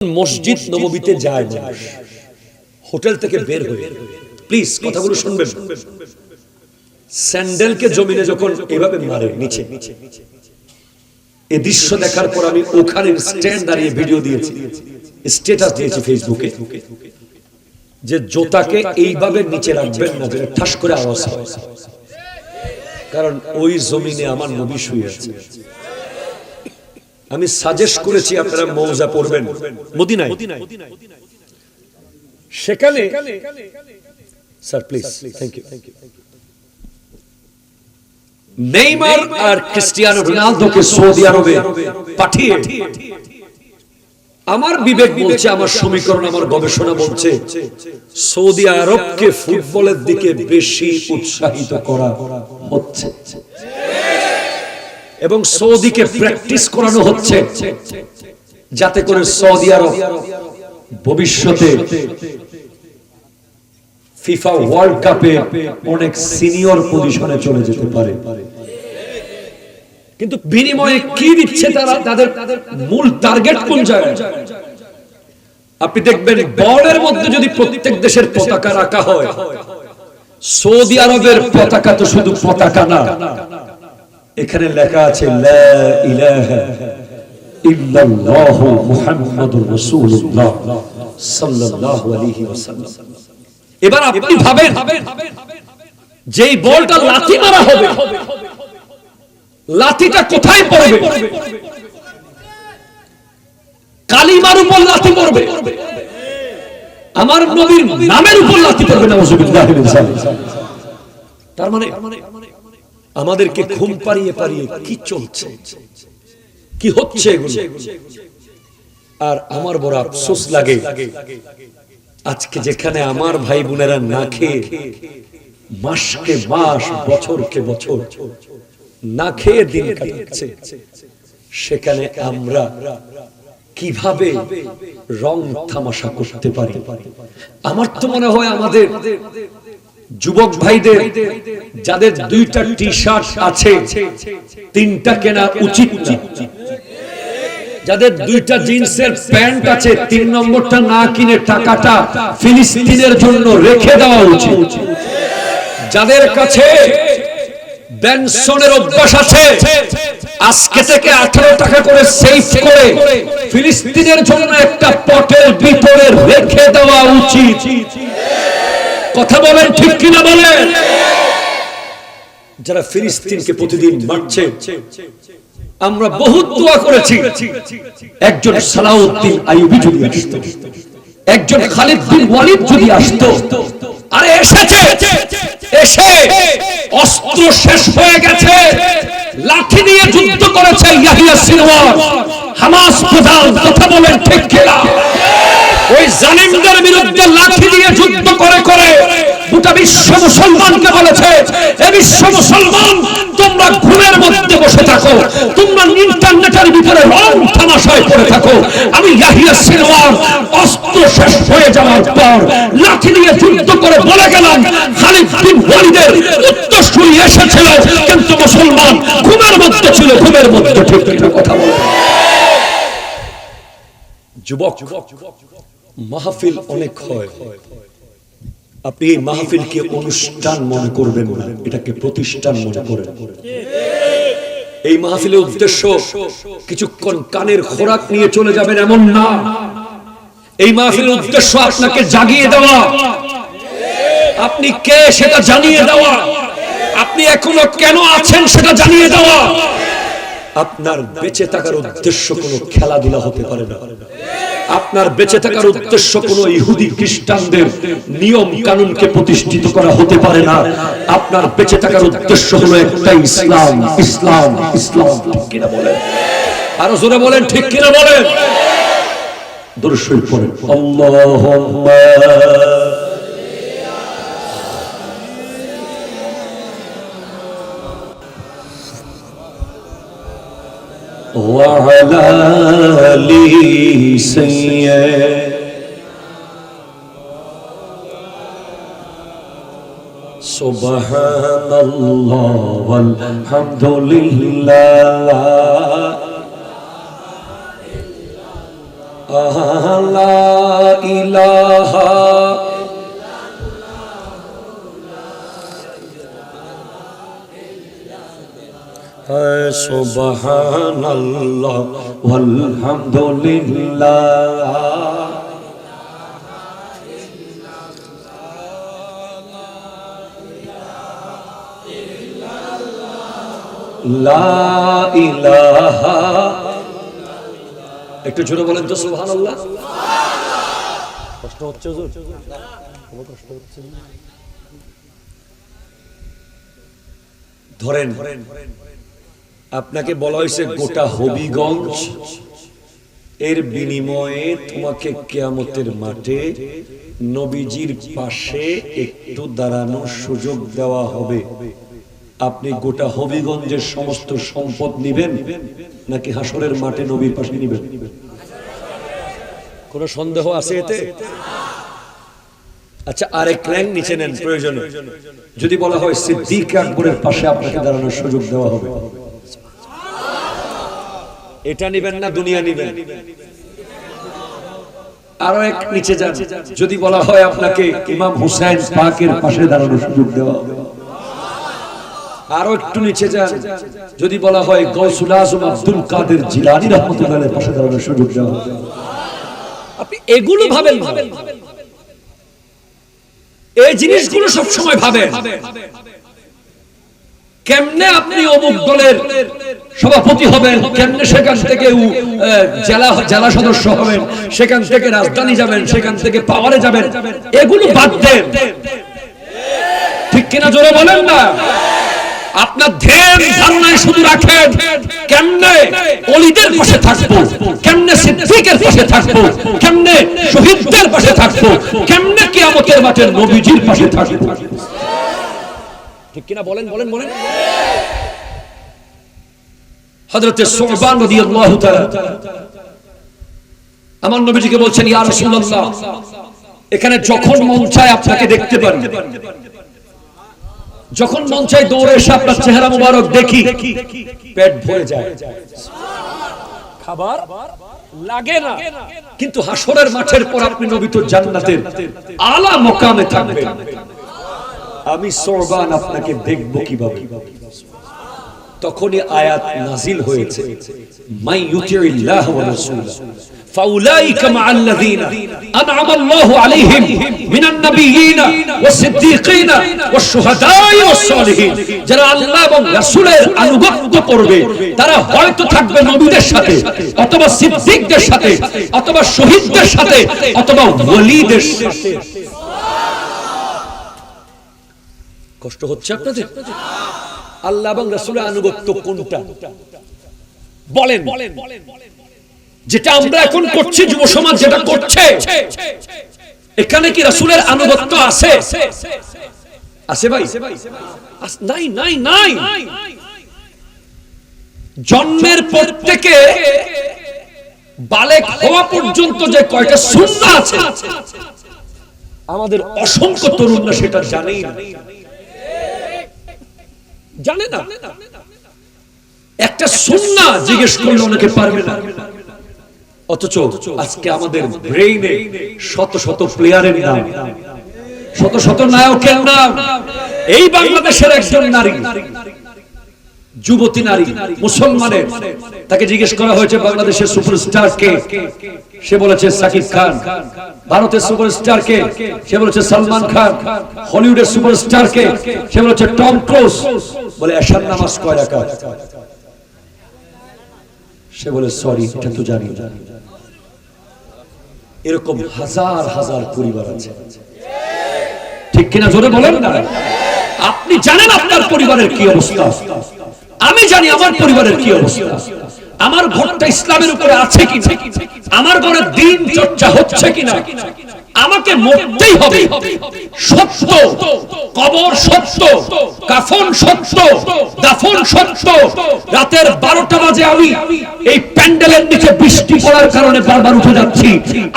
মসজিদ নববীতে যায় মানুষ। হোটেল থেকে বের হয়ে। প্লিজ কথাগুলো শুনবেন। স্যান্ডেলকে জমিনে যখন এভাবে মারে নিচে। এ দৃশ্য দেখার পর আমি ওখানে স্ট্যান্ড দাঁড়িয়ে ভিডিও দিয়েছি। স্ট্যাটাস দিয়েছি ফেসবুকে যে জোতাকে এইভাবে নিচে রাখবেন না ঠাস করে আওয়াজ হয়। কারণ ওই জমিনে আমার নবী শুয়ে আছে। আমি সাজেস্ট করেছি আপনারা মৌজা পড়বেন মদিনায়। সেখানে sir please thank you Neymar R Cristiano রোনালদোকে সৌদি আরবে পাঠিয়ে আমার বিবেক বলছে, আমার সমীকরণ, আমার গবেষণা বলছে সৌদি আরবকে ফুটবলের দিকে বেশি উৎসাহিত করা হচ্ছে। এবং সৌদিকে প্র্যাকটিস করানো হচ্ছে যাতে করে সৌদি আরব ভবিষ্যতে ফিফা ওয়ার্ল্ড কাপে অনেক সিনিয়র পজিশনে চলে যেতে পারে। কিন্তু বিনিময়ে কি দিচ্ছে তারা? তাদের মূল টার্গেট কোন জায়গায়? আপনি দেখবেন বলের মধ্যে যদি প্রত্যেক দেশের পতাকা রাখা হয় সৌদি আরবের পতাকা তো শুধু পতাকা না এখানে লেখা আছে লা ইলাহা ইল্লাল্লাহু মুহাম্মাদুর রাসূলুল্লাহ সাল্লাল্লাহু আলাইহি ওয়াসাল্লাম। এবার আপনি ভাবেন যেই বলটা লাথি মারা হবে লাথিটা কোথায় পড়বে? কালিমার উপর লাথি পড়বে আমার নবীর নামের উপর লাথি পড়বে না তার মানে আমাদেরকে ঘুম পাড়িয়ে পাড়িয়ে কি চলছে? কি হচ্ছে আর আমার বড় আফসোস লাগে, আজকে যেখানে আমার ভাই বোনেরা না খেয়ে মাসকে মাস, বছরকে বছর না খেয়ে দিন কাটাচ্ছে, সেখানে আমরা কীভাবে রং তামাশা করতে পারি? আমার তো মনে হয় আমাদের যুবক ভাইদের, যাদের দুইটা টি শার্ট আছে, তিনটা কেনা উচিত যাদের দুইটা জিন্সের প্যান্ট আছে, তিন নম্বরটা না কিনে টাকাটা ফিলিস্তিনের জন্য রেখে দেওয়া উচিত। যাদের কাছে ব্যানসনের অভ্যাস আছে, আজকে থেকে আঠারো টাকা করে সেভ করে ফিলিস্তিনের জন্য একটা পটের ভিতরে রেখে দেওয়া উচিত। কথা বলেন ঠিক কিনা বলেন? যারা ফিলিস্তিনকে প্রতিদিন মারছে আমরা বহুত দোয়া করেছি। একজন সালাউদ্দিন আইয়ুবী যদি আসতো একজন খালিদ বিন ওয়ালিদ যদি আসতো আরে এসেছে এসে অস্ত্র শেষ হয়ে গেছে লাঠি নিয়ে যুদ্ধ করেছে ইয়াহিয়া সিনওয়ার। হামাস প্রধান কথা বলেন ঠিক কিনা? ওই জালিমদের বিরুদ্ধে লাঠি দিয়ে যুদ্ধ গোটা বিশ্ব মুসলমানকে বলেছে এ বিশ্ব মুসলমান তোমরা ঘুমের মধ্যে বসে থাকো তোমরা ইন্টারনেটের ভিতরে রং তামাশায় পড়ে থাকো। আমি ইয়াহিয়া সিনওয়ার অস্ত্র শেষ হয়ে যাওয়ার পর লাঠি দিয়ে যুদ্ধ করে বলে গেলাম খালিদ বিন ওয়ালিদের উত্তরসূরি এসেছিল কিন্তু মুসলমান ঘুমের মধ্যে ছিল ঘুমের মধ্যে ঠিক ঠিক কথা বলে যুবক। মাহফিল অনেক হয়। আপনি এই মাহফিলকে অনুষ্ঠান মনে করবেন না, এটাকে প্রতিষ্ঠান মনে করেন। এই মাহফিলের উদ্দেশ্য, কিছুক্ষণ কানের খোরাক নিয়ে চলে যাবেন এমন না। এই মাহফিলের উদ্দেশ্য আপনাকে জাগিয়ে দেওয়া। আপনি কে সেটা জানিয়ে দেওয়া। আপনি এখনও কেন আছেন সেটা জানিয়ে দেওয়া। আপনার বেঁচে থাকার উদ্দেশ্য কোনো খেলাধুলা হতে পারে না। আপনার বেঁচে থাকার উদ্দেশ্য কোনো ইহুদি খ্রিস্টানদের নিয়ম কানুনকে প্রতিষ্ঠিত করা হতে পারে না আপনার বেঁচে থাকার উদ্দেশ্য হলো একটা ইসলাম ইসলাম ইসলাম ঠিক কিনা বলেন আরো জোরে বলেন ঠিক কিনা বলেন দর্শক পড়েন আল্লাহুম্মা وعلى آل سيد سبحان الله والحمد لله লা সুবহান আল্লাহ আলহামদুলিল্লাহ একটু জোরে বলেন তো সুবহানাল্লাহ। কষ্ট হচ্ছে কষ্ট হচ্ছে? ধরেন। আপনাকে বলা হয়েছে গোটা হবিগঞ্জ। এর বিনিময়ে তোমাকে কেয়ামতের মাঠে নবীজির পাশে একটু দাঁড়ানোর সুযোগ দেওয়া হবে। আপনি গোটা হবিগঞ্জের সমস্ত সম্পদ নিবেন, নাকি হাসরের মাঠে নবীর পাশে নিবেন? কোন সন্দেহ আছে এতে? আচ্ছা আরেক র্যাঙ্ক নিচে নেন, প্রয়োজনে। যদি বলা হয় সিদ্দিক আকবরের পাশে আপনাকে দাঁড়ানোর সুযোগ দেওয়া হবে। এটা নিবেন না, দুনিয়া নিবেন। আরও এক নিচে যান। যদি বলা হয় আপনাকে ইমাম হুসাইন পাকের পাশে দাঁড়ানোর সুযোগ দেওয়া। হবে আরও একটু নিচে যান। যদি বলা হয় গৌসুল আজম আব্দুল কাদের জিলানী রহমতুল্লাহের পাশে দাঁড়ানোর সুযোগ দেওয়া। হবে আপনি এগুলো ভাবেন। এই জিনিসগুলো সব সময় ভাবেন। কেমনে আপনি অমুক দলের সভাপতি হবেন? কেমনে সেখান থেকে জেলা জেলা সদস্য হবেন? সেখান থেকে রাজধানী যাবেন? সেখান থেকে পাওয়ারে যাবেন? এগুলো বাদ দেন। ঠিক কিনা জোরে বলেন না? আপনার ধ্যান শুধু রাখেন, কেমনে অলিদের পাশে থাকব? কেমনে সিদ্দিকের পাশে থাকব? কেমনে শহীদদের পাশে থাকব? কেমনে কিয়ামতের মাঠের নবীজির পাশে থাকব? ঠিক কিনা বলেন বলেন বলেন। রাদিয়াল্লাহু তাআলা। আমার নবীজিকে বলছেন ইয়া রাসূলুল্লাহ এখানে যখন মন চায় আপনাকে দেখতে পারি যখন মন চায় দৌড়ে এসে আপনার চেহারা মুবারক দেখি পেট ভরে যায়। খাবার লাগে না। কিন্তু হাসরের মাঠের পর আপনি নবী তো জান্নাতের আলা মকামে থাকবেন। আমি সোরবান আপনাকে দেখব কিভাবে তখনই আয়াত নাজিল হয়েছে মাই ইউতিউল্লাহ ওয়া রাসূলা فأولئك مع الذين أنعم الله عليهم من النبيين والصديقين والشهداء والصالحين যারা আল্লাহ এবং রাসূলের আনুগত্য করবে তারা হয়তো থাকবে নবীদের সাথে অথবা সিদ্দিকদের সাথে অথবা শহীদদের সাথে অথবা ওলীদের সাথে কষ্ট হচ্ছে আপনাদের? আল্লাহ এবং রাসূলের আনুগত্য কোনটা? বলেন। যেটা আমরা এখন করছি, যুব সমাজ যেটা করছে, এখানে কি রাসূলের আনুগত্য আছে? আছে ভাই। নাই নাই নাই। জন্মের পর থেকে বালেক হওয়া পর্যন্ত যে কয়টা সুন্নাহ আছে, আমাদের অসংখ্য তরুণরা সেটা জানেই না। জানে না। একটা সুন্না জিজ্ঞেস করলে অনেকে পারবে না। অথচ আজকে আমাদের ব্রেইনে শত শত প্লেয়ারের নাম। শত শত নায়কের নাম। এই বাংলাদেশের একজন নারী যুবতী নারী মুসলমানের তাকে জিজ্ঞেস করা হয়েছে বাংলাদেশের সুপারস্টার কে। সে বলেছে সাকিব খান। ভারতের সুপারস্টার কে। সে বলেছে সালমান খান। হলিউডের সুপারস্টার কে। সে বলেছে টম ক্রুজ। বলে, এশার নামাজ কয় রাকাত? সে বলে, সরি, এটা তো জানি এরকম হাজার হাজার পরিবার আছে। ঠিক কিনা জোরে বলেন না? আপনি জানেন আপনার পরিবারের কি অবস্থা? আমি জানি আমার পরিবারের কি অবস্থা। আমার ঘরটা ইসলামের উপরে আছে কি আমার ঘরে দিন চর্চা হচ্ছে কিনা? আমাকে মরতেই হবে। সত্য, কবর সত্য, কাফন সত্য, দাফন সত্য। রাতের বারোটা বাজে আমি এই প্যান্ডেলের নিচে বৃষ্টি পড়ার কারণে বারবার উঠে যাচ্ছি।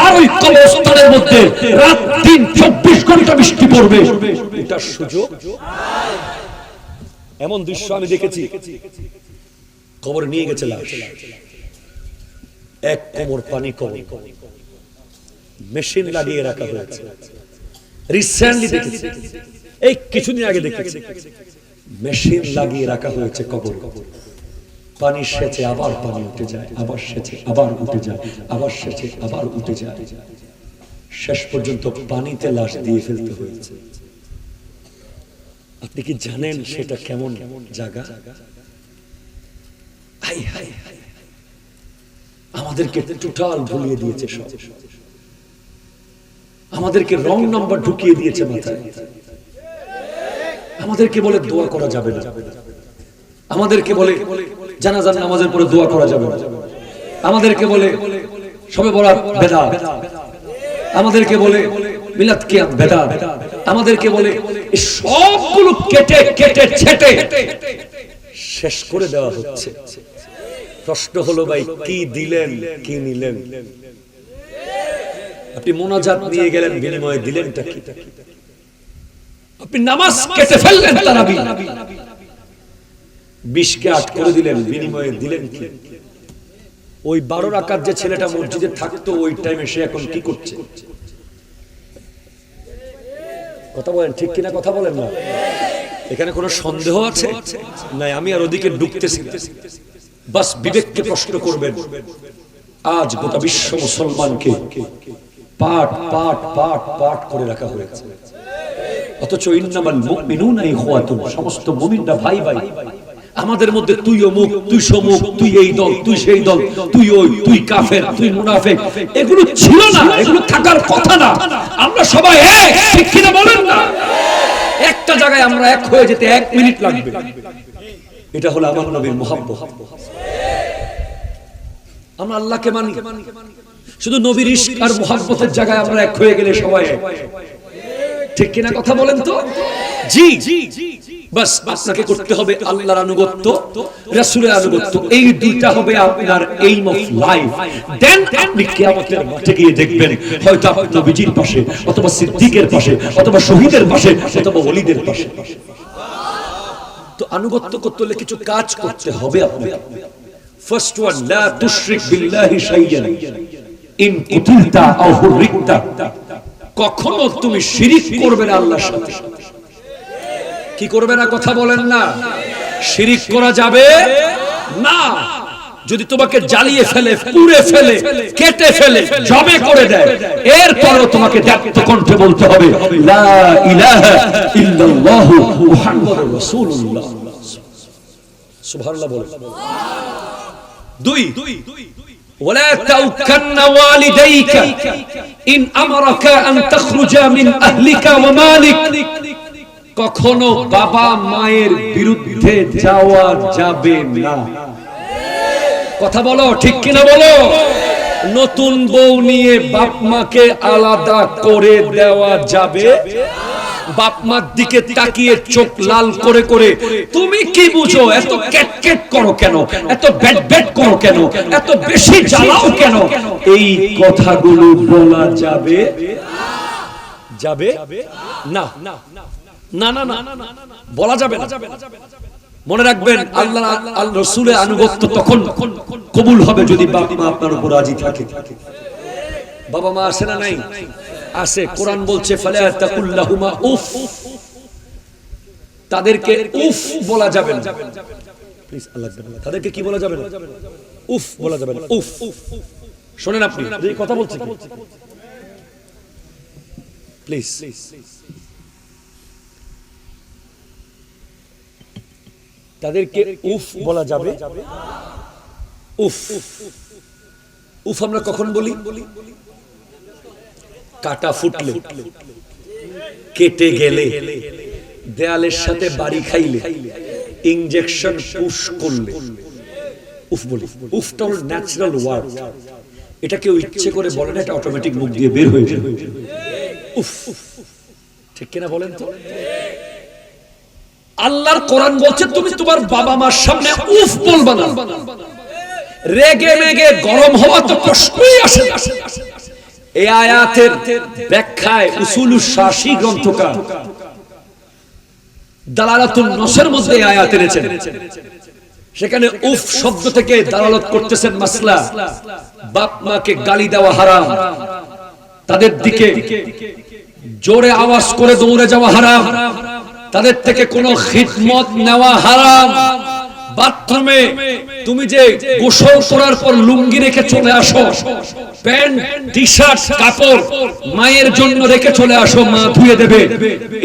আর ওই কবরস্থানের মধ্যে রাত দিন চব্বিশ ঘণ্টা বৃষ্টি পড়বে। এটার সুযোগ? এমন দৃশ্য আমি দেখেছি। কবর নিয়ে গেছে লাশ। এক কোমর পানি কবর। মেশিন লাগিয়ে রাখা হয়েছে। রিসেন্টলি দেখেছি। এই কিছুদিন আগে দেখেছি। মেশিন লাগিয়ে রাখা হয়েছে কবর। পানি সেচে আবার পানি উঠে যায়, আবার সেচে আবার উঠে যায়, আবার সেচে আবার উঠে যায়। শেষ পর্যন্ত পানিতে লাশ দিয়ে ফেলতে হয়েছে। আপনি কি জানেন সেটা কেমন জায়গা? আমাদেরকে টোটাল ভুলিয়ে দিয়েছে সব। আমাদেরকে রং নাম্বার ঢুকিয়ে দিয়েছে মাথায়। আমাদেরকে বলে দোয়া করা যাবে না। আমাদেরকে বলে জানা জানাজান নামাজের পরে দোয়া করা যাবে না। আমাদেরকে বলে সবে বলা বেদা আমাদেরকে বলে মিলাদ কিয়াম বেদা আমাদেরকে বলে সবগুলো কেটে কেটে, ছেটে। শেষ করে দেওয়া হচ্ছে। প্রশ্ন হলো, ভাই, কি দিলেন, কি নিলেন? আপনি মোনাজাত নিয়ে গেলেন, বিনিময়ে দিলেনটা কি? আপনি নামাজ কেটে ফেললেন তারাবি বিশকে আট করে দিলেন, বিনিময়ে দিলেন কি? ওই বারো রাকাত যে ছেলেটা মসজিদে থাকতো, ওই টাইমে সে এখন কি করছে? কথা বলেন, ঠিক কিনা কথা বলেন না? এখানে কোনো সন্দেহ আছে? নাই, আমি আর ওদিকে ডুবতেছি বাস বিবেককে প্রশ্ন করবেন, আজ গোটা বিশ্ব মুসলমানকে পাঠ পাঠ পাঠ পাঠ করে রাখা হয়েছে। অথচ ইন্নামাল মুমিনুনা ইখওয়াতুন, সমস্ত মুমিনরা ভাই ভাই আমাদের মধ্যে তুই অমুক তুই সমুক তুই এই দল, তুই সেই দল, তুই ওই, তুই কাফের, তুই মুনাফেক। এগুলো ছিল না, এগুলো থাকার কথা না। আমরা সবাই এক, ঠিক বলেন না? একটা জায়গায় আমরা এক হয়ে যেতে এক মিনিট লাগবে। এটা হলো আমার নবীর মোহাম্মত আমরা আল্লাহকে মানি। শুধু নবীর ইশক আর মোহাম্মতের জায়গায় আমরা এক হয়ে গেলে সবাই। ঠিক কিনা কথা বলেন তো? জি। বাস আপনাকে করতে হবে আল্লাহর আনুগত্য রাসূলের আনুগত্য। এই দুইটা হবে আপনার এইম অফ লাইফ দেন আপনি কিয়ামতের মাঠে গিয়ে দেখবেন হয়তো আপনি নবীজির পাশে অথবা সিদ্দিকের পাশে অথবা শহীদের পাশে অথবা ওলিদের পাশে। তো আনুগত্য করতে হলে কিছু কাজ করতে হবে আপনাকে। ফার্স্ট ওয়ান লা তুশরিক বিল্লাহি শাইয়ান ইন কুতিলতা আও হুরিকতা কখনো তুমি শিরিক করবে না আল্লাহর সাথে। কি করবে না কথা বলেন না। শিরিক করা যাবে না। যদি তোমাকে জ্বালিয়ে ফেলে, পুড়ে ফেলে, কেটে ফেলে, জবে করে দেয়, এরপরও তোমাকে দায়িত্ব কণ্ঠে বলতে হবে, লা ইলাহা ইল্লাল্লাহু মুহাম্মাদুর রাসূলুল্লাহ। সুবহানাল্লাহ বলে। দুই। ولا توكن والديك إن أمرك أن تخرج من أهلك ومالك কখনো বাবা মায়ের বিরুদ্ধে যাওয়া যাবে না কথা বলো ঠিক কিনা বলো নতুন বউ নিয়ে বাপ মাকে আলাদা করে দেওয়া যাবে বাপ মার দিকে তাকিয়ে চোখ লাল করে করে, তুমি কি বুঝো? এত ক্যাটকেট করো কেন? এত ব্যাট ব্যাট করো কেন? এত বেশি জ্বালাও কেন? এই কথাগুলো বলা যাবে? যাবে? না। না না না। না বলা যাবে না। মনে রাখবেন, আল্লাহ আল্লাহ রসুলের আনুগত্য তখন কবুল হবে যদি বাপ মা আপনার উপর রাজি থাকে। বাবা মা আসে না নাই? আসে, কোরআন বলছে উফ। তাদেরকে উফ বলা যাবে না। তাদেরকে কি বলা যাবে না? উফ বলা যাবে না। উফ। শোনেন আপনি কথা বলছি প্লিজ তাদেরকে উফ বলা যাবে? উফ। উফ আমরা কখন বলি? কাটা ফুটলে, কেটে গেলে, দেয়ালের সাথে বাড়ি খাইলে ইনজেকশন পুশ করলে। উফ বলি উফটা হল ন্যাচারাল ওয়ার্ড এটা কেউ ইচ্ছে করে বলে না, এটা অটোমেটিক মুখ দিয়ে বের হয়ে যায়। উফ, ঠিক কিনা বলেন তো? আল্লাহর কোরআন বলছে, তুমি তোমার বাবা মার সামনে উফ বলবা না। রেগে মেগে গরম হওয়া তো প্রশ্নই আসে না। এই আয়াতের ব্যাখ্যায় উসুল শাসী গ্রন্থকার দালালাতুল নসের মধ্যে আয়াত এনেছেন। সেখানে উফ শব্দ থেকে দালালত করতেছেন মাসলা, বাপ মাকে গালি দেওয়া হারাম, তাদের দিকে জোরে আওয়াজ করে দৌড়ে যাওয়া হারাম, তাদের থেকে কোনো খিদমত নেওয়া হারাম। বাথরুমে তুমি যে গোসল করার পর লুঙ্গি রেখে চলে আসো, প্যান্ট টি শার্ট কাপড় মায়ের জন্য রেখে চলে আসো, মা ধুয়ে দেবে।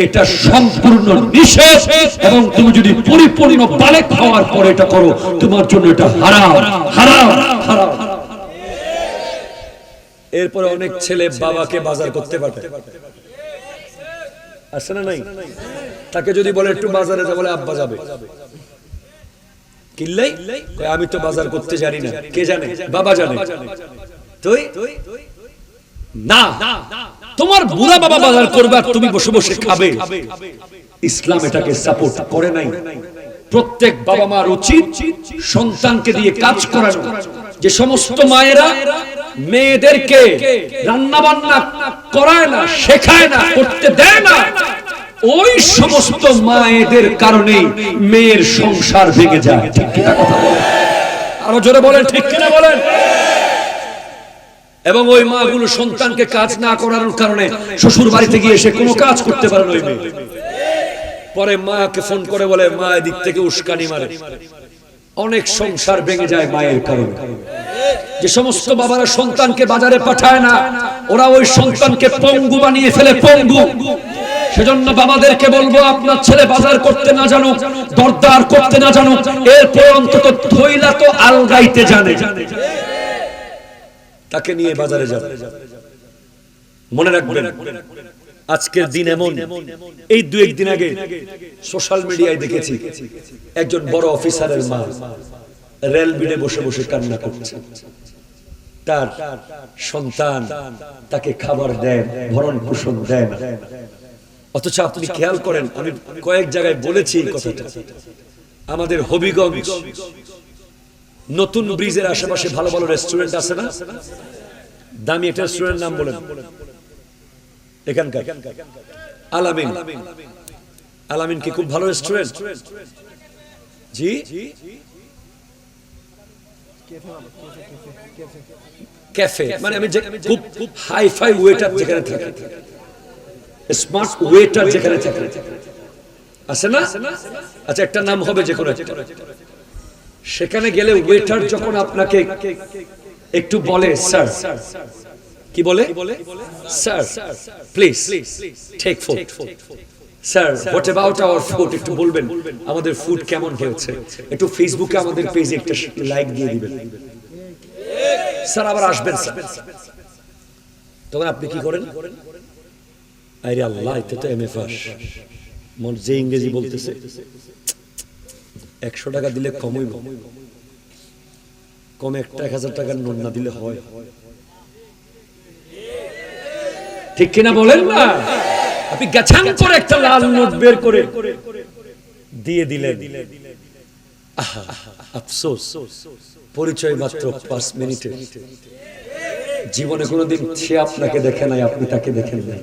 এটা সম্পূর্ণ নিষেধ এবং তুমি যদি পরিপূর্ণ বালে খাওয়ার পর এটা করো, তোমার জন্য এটা হারাম হারাম হারাম। এরপরে অনেক ছেলে বাবাকে বাজার করতে পাঠায় আসে না নাই? তাকে যদি বলে একটু বাজারে যা বলে আব্বা যাবে। কিনলেই আমি তো বাজার করতে জানি না। কে জানে? বাবা জানে। তুই? না। তোমার বুড়া বাবা বাজার করবে তুমি বসে বসে খাবে। ইসলাম এটাকে সাপোর্ট করে নাই। প্রত্যেক বাবা মার উচিত সন্তানকে দিয়ে কাজ করানো। যে সমস্ত মায়েরা মেয়েদেরকে রান্না বান্না করায় না, শেখায় না, করতে দেয় না ওই সমস্ত মায়েদের কারণে মেয়ের সংসার ভেঙে যায়। ঠিক কিনা কথা বলেন? আরও জোরে বলেন, ঠিক কিনা বলেন? এবং ওই মাগুলো সন্তানকে কাজ না করানোর কারণে শ্বশুর বাড়িতে গিয়ে এসে কোনো কাজ করতে পারে না ওই মেয়ে। পরে মাকে ফোন করে বলে, মা, এদিক থেকে উস্কানি মারে। অনেক সংসার ভেঙে যায় মায়ের কারণে। যে সমস্ত বাবারা সন্তানকে বাজারে পাঠায় না, ওরা ওই সন্তানকে পঙ্গু বানিয়ে ফেলে, পঙ্গু। সেজন্য বাবাদেরকে বলব, আপনার ছেলে বাজার করতে না জানুক, দরদার করতে না জানুক, এরপর অন্তত থইলা তো আলগাইতে জানে। তাকে নিয়ে বাজারে যাবে মনে রাখবেন, আজকের দিন এমন। এই দু একদিন আগে সোশ্যাল মিডিয়ায় দেখেছি একজন বড় অফিসারের মা রেল বিডে বসে বসে কান্না করছে। তার সন্তান তাকে খাবার দেন ভরণ পোষণ দেন অথচ আপনি খেয়াল করেন আমি কয়েক জায়গায় বলেছি এই কথাটা। আমাদের হবিগঞ্জ নতুন ব্রিজের আশেপাশে ভালো ভালো রেস্টুরেন্ট আছে না? দামি একটা রেস্টুরেন্ট নাম বলেন। এখানকার। আলামিন। আলামিন। কি খুব ভালো রেস্টুরেন্ট জি? ক্যাফে মানে আমি যে খুব হাই ফাই ওয়েটার যেখানে থাকে। স্মার্ট ওয়েটার যেখানে থাকে। আছে না? আচ্ছা একটা নাম হবে যে কোনো সেখানে গেলে ওয়েটার যখন আপনাকে একটু বলে স্যার কি বলে? Sir please take food sir what about our food একটু বলবেন, আমাদের ফুড কেমন হয়েছে? একটু ফেসবুকে আমাদের পেজে একটা লাইক দিয়ে দিবেন। স্যার আবার আসবেন স্যার তখন আপনি কি করেন? আরে আল্লাহ এটা তো এম এ পাস মন যে ইংরেজি বলতেছে একশো টাকা দিলে কমই কম একটা এক হাজার টাকার নোট না দিলে হয় ঠিক কিনা বলেন না আপনি গাছান করে একটা লাল নোট বের করে দিয়ে দিলেন আফসোস পরিচয় মাত্র পাঁচ মিনিটে জীবনে কোনোদিন সে আপনাকে দেখে নাই আপনি তাকে দেখেন নাই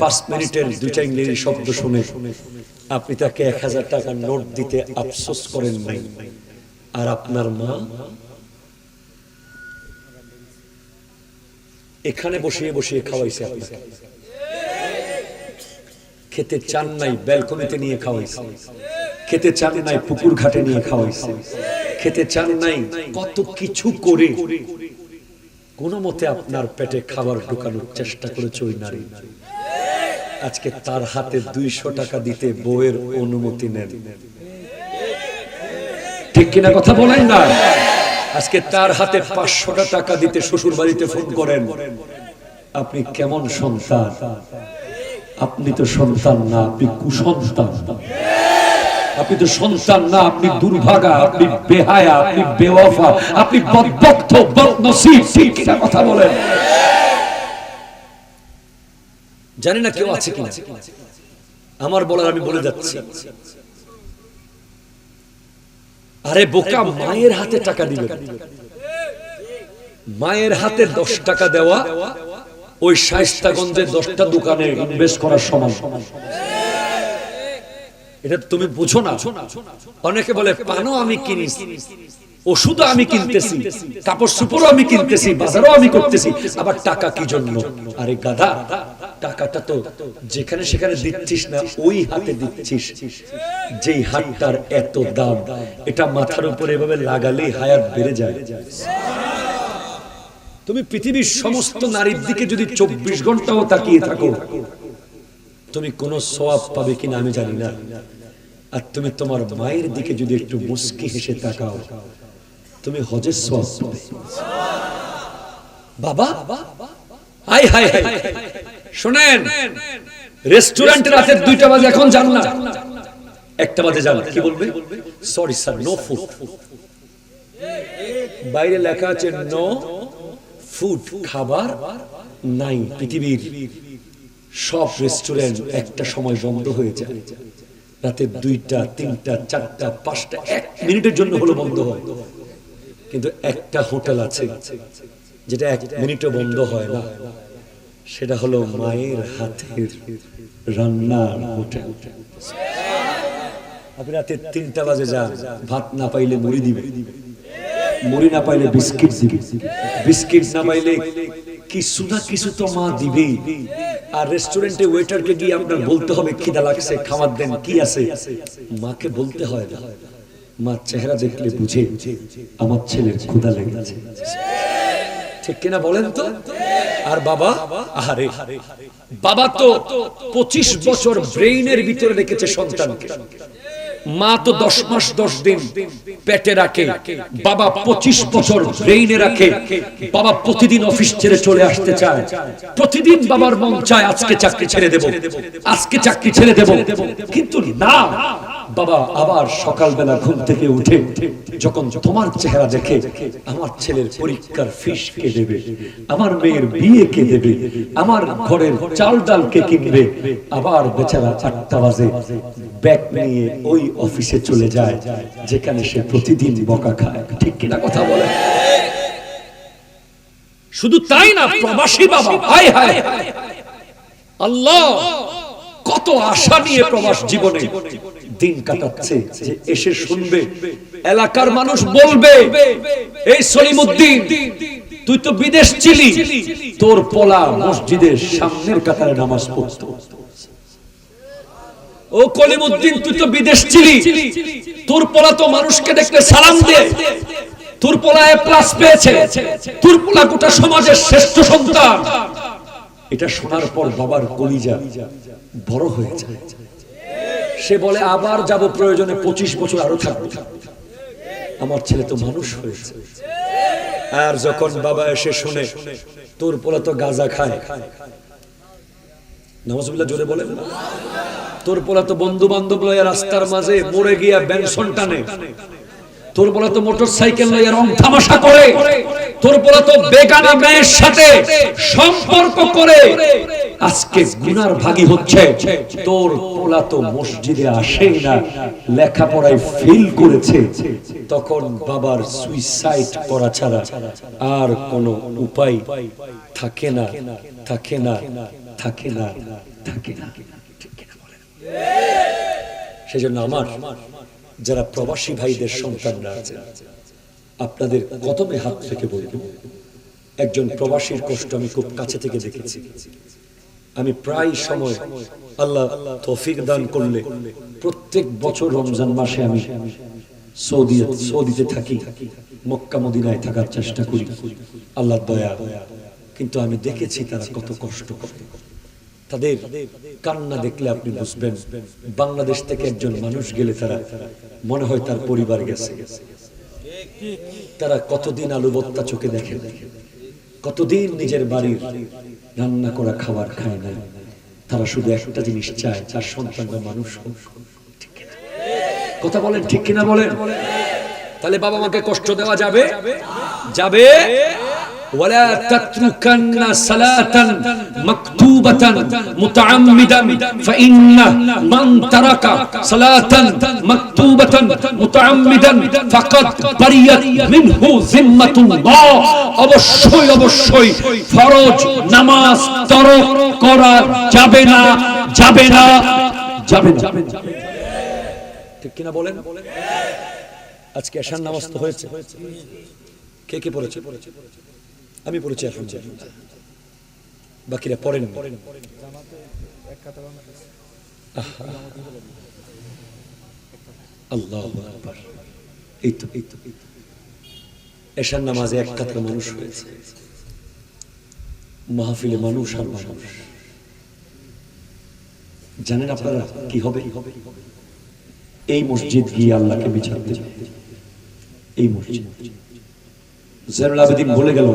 পাঁচ মিনিটের দুইটা ইংরেজি শব্দ শুনে আপনি তাকে এক হাজার টাকার নোট দিতে আফসোস করেন নাই। আর আপনার মা? এখানে বসিয়ে বসিয়ে খাওয়াইছে আপনাকে। খেতে চান নাই ব্যালকনিতে নিয়ে খাওয়াইছে। খেতে চান নাই পুকুর ঘাটে নিয়ে খাওয়াইছে। খেতে চান নাই কত কিছু করে কোন মতে আপনার পেটে খাবার ঢুকানোর চেষ্টা করেছে ওই নারী নারী। আজকে তার হাতে দুইশো টাকা দিতে বউয়ের অনুমতি নেন। ঠিক কিনা কথা বলেন না? আজকে তার হাতে পাঁচশোটা টাকা দিতে শ্বশুর বাড়িতে ফোন করেন। আপনি কেমন সন্তান? আপনি তো সন্তান না, আপনি কুসন্তান। আপনি তো সন্তান না, আপনি দুর্ভাগা, আপনি বেহায়া, আপনি বেওয়াফা, আপনি বদবক্ত, বদনসিব কথা বলেন? জানি না কেউ আছে কিনা। আমার বলার আমি বলে যাচ্ছি। আরে বোকা, মায়ের হাতে টাকা দিবে। মায়ের হাতে দশ টাকা দেওয়া, ওই শাইস্তাগঞ্জে দশটা দোকানে ইনভেস্ট করার সমান। এটা তুমি বুঝো না। অনেকে বলে, পানও আমি কিনি ওষুধও আমি কিনতেছি কাপড় সুপড়ও আমি কিনতেছি, বাজারও আমি করতেছি, আবার টাকা কি জন্য? আরে গাধা টাকাটা তো যেখানে সেখানে দিচ্ছিস না, ওই হাতে দিচ্ছিস। যেই হাতটার এত দাম, এটা মাথার উপরে এভাবে লাগালেই হায়াত বেড়ে যায়। তুমি পৃথিবীর সমস্ত নারীর দিকে যদি চব্বিশ ঘন্টাও তাকিয়ে থাকো, তুমি কোন সওয়াব পাবে কিনা আমি জানি না। আর তুমি তোমার মায়ের দিকে যদি একটু মুস্কি হেসে তাকাও, তুমি হজের সওয়াব পাবে। বাবা হাই হাই হাই শুনেন রেস্টুরেন্টে রাতে দুইটা বাজে এখন যান না একটা বাজে যান কি বলবে? সরি স্যার নো ফুড বাইরে লেখা আছে নো ফুড খাবার নাই। পৃথিবীর সব রেস্টুরেন্ট একটা সময় বন্ধ হয়ে যায়। রাতে দুইটা তিনটা চারটা পাঁচটা এক মিনিটের জন্য হলো বন্ধ হয়। কিন্তু একটা হোটেল আছে যেটা এক মিনিটও বন্ধ হয় না। সেটা হলো মায়ের হাতের রান্নার হোটেল। আপনি রাতে তিনটা বাজে যান ভাত না পাইলে মুড়ি দিবে। মুড়ি না পাইলে বিস্কিট দিবে। বিস্কিট না পাইলে কিছু না কিছু তো মা দিবে। আর রেস্টুরেন্টে ওয়েটারকে গিয়ে আপনার বলতে হবে, খিদা লাগছে, খাবার দেন, কি আছে? মাকে বলতে হয় না। মা চেহারা দেখলে বুঝে, আমার ছেলের ক্ষুধা লেগেছে। ঠিক কিনা বলেন তো? আর বাবা? আরে বাবা তো পঁচিশ বছর ব্রেইনের ভিতরে রেখেছে সন্তানকে। মা তো দশ মাস দশ দিন পেটে রাখে। বাবা পঁচিশ বছর ব্রেইনে রাখে। বাবা প্রতিদিন অফিস ছেড়ে চলে আসতে চায়। প্রতিদিন বাবার মন চায়, আজকে চাকরি ছেড়ে দেব। আজকে চাকরি ছেড়ে দেব। কিন্তু না। বাবা আবার সকালবেলা ঘুম থেকে উঠে যখন তোমার চেহারা দেখে আমার ছেলের পরীক্ষার ফিস কে দেবে, আমার মেয়ের বিয়ে কে দেবে, আমার ঘরের চাল ডাল কে কিনবে, আবার বেচারা চারটা বাজে, ব্যাগ নিয়ে ওই অফিসে চলে যায়, যেখানে সে প্রতিদিন বকা খায়। ঠিক কিনা কথা বলে? শুধু তাই না, প্রবাসী বাবা হায় হায়। আল্লাহ! কত আশা নিয়ে প্রবাস জীবনে দিন কাটাচ্ছে যে এসে শুনবে এলাকার মানুষ বলবে এই সলিমুদ্দিন তুই তো বিদেশ ছিলি তোর পোলা মসজিদের সামনের কাতারে নামাজ পড়তো। ও কলিমুদ্দিন তুই তো বিদেশ ছিলি তোর পোলা তো মানুষকে দেখলে সালাম দে তোর পোলা প্লাস পেয়েছে তোর পোলা গোটা সমাজের শ্রেষ্ঠ সন্তান। এটা শোনার পর বাবার কলিজা বড় হয়ে যায়। সে বলে, আবার যাব, প্রয়োজনে পঁচিশ বছর আরও থাকব। আমার ছেলে তো মানুষ হয়েছে। আর যখন বাবা এসে শুনে, তোর পোলা তো গাঁজা খায়। নওয়াজুবিল্লাহ জোরে বলেন তোর পোলা তো বন্ধু বান্ধব লইয়া রাস্তার মাঝে মরে গিয়া বেনসন টানে। তোর পোলা তো মোটর সাইকেল লইয়া রং তামাশা করে। তোর পোলা তো বেগানা মেয়ের সাথে সম্পর্ক করে। আজকে গুনার ভাগী হচ্ছে, তোর পোলা তো মসজিদে আসেই না, লেখাপড়ায় ফেল করেছে। তখন বাবার সুইসাইড করা ছাড়া আর কোনো উপায় থাকে না থাকে না থাকে না থাকে না? সেজন্য আমার যারা প্রবাসী ভাইদের সন্তানরা আছে, আপনাদের কদমে হাত থেকে বলব, একজন প্রবাসীর কষ্ট আমি খুব কাছে থেকে দেখেছি। আমি প্রায় সময় আল্লাহ তৌফিক দান করলে প্রত্যেক বছর রমজান মাসে আমি সৌদি, সৌদিতে থাকি, মক্কা, মদিনায় থাকার চেষ্টা করি। আল্লাহ দয়া, কিন্তু আমি দেখেছি তারা কত কষ্ট করে। তাদের কান্না দেখলে আপনি বুঝবেন, বাংলাদেশ থেকে একজন মানুষ গেলে তারা মনে হয় তার পরিবার গেছে। তারা কতদিন আলু ভর্তা চোখে দেখে কতদিন নিজের বাড়ির রান্না করা খাবার খায় না তারা শুধু একটা জিনিস চায়, তার সন্তানরা মানুষ কথা বলেন, ঠিক কিনা বলেন? তাহলে বাবা মাকে কষ্ট দেওয়া যাবে? যাবে? ولا تتركن صلاة مكتوبة متعمدا فإن من ترك صلاة مكتوبة متعمدا فقد بريت منه ذمة الله অবশ্যই অবশ্যই ফরজ নামাজ তরক করা যাবে না যাবে না যাবে না ঠিক কিনা বলেন আজকে এশার নামাজ তো হয়েছে কে কে পড়েছে আমি পড়েছি এখন বাকিরা পড়েন। এশার নামাজে এক কাতার মানুষ হয়েছে। মাহফিলে মানুষ আর মানুষ। জানেন আপনারা কি হবে? এই মসজিদ গিয়ে আল্লাহকে বিচার এই মসজিদ। জেনুল আবেদিন বলে গেল।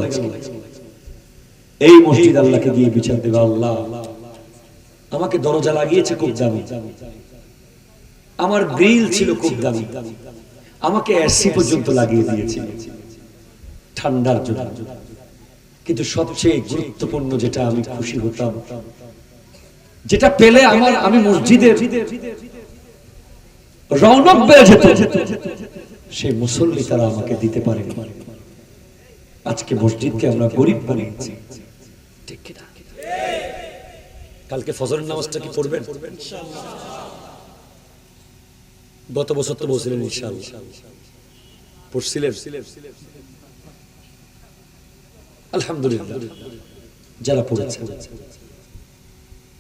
এই মসজিদ আল্লাহকে গিয়ে বিচার দেবে আল্লাহ। আমাকে দরজা লাগিয়েছে খুব দামি। আমার গ্রিল ছিল খুব দামি। আমাকে এসি পর্যন্ত লাগিয়ে দিয়েছে। ঠান্ডার জন্য। কিন্তু সবচেয়ে গুরুত্বপূর্ণ যেটা আমি খুশি হতাম, যেটা পেলে আমার, আমি মসজিদের রৌনক বেড়ে যেত। সেই মুসল্লি তারা আমাকে দিতে পারে আজকে মসজিদকে আমরা গরিব বানিয়েছি। ঠিক কিনা? কালকে ফজরের নামাজটা কি পড়বেন? গত বছর তো বলছিলেন ইনশাআল্লাহ। পড়ছিলেন? আলহামদুলিল্লাহ। যারা পড়েছে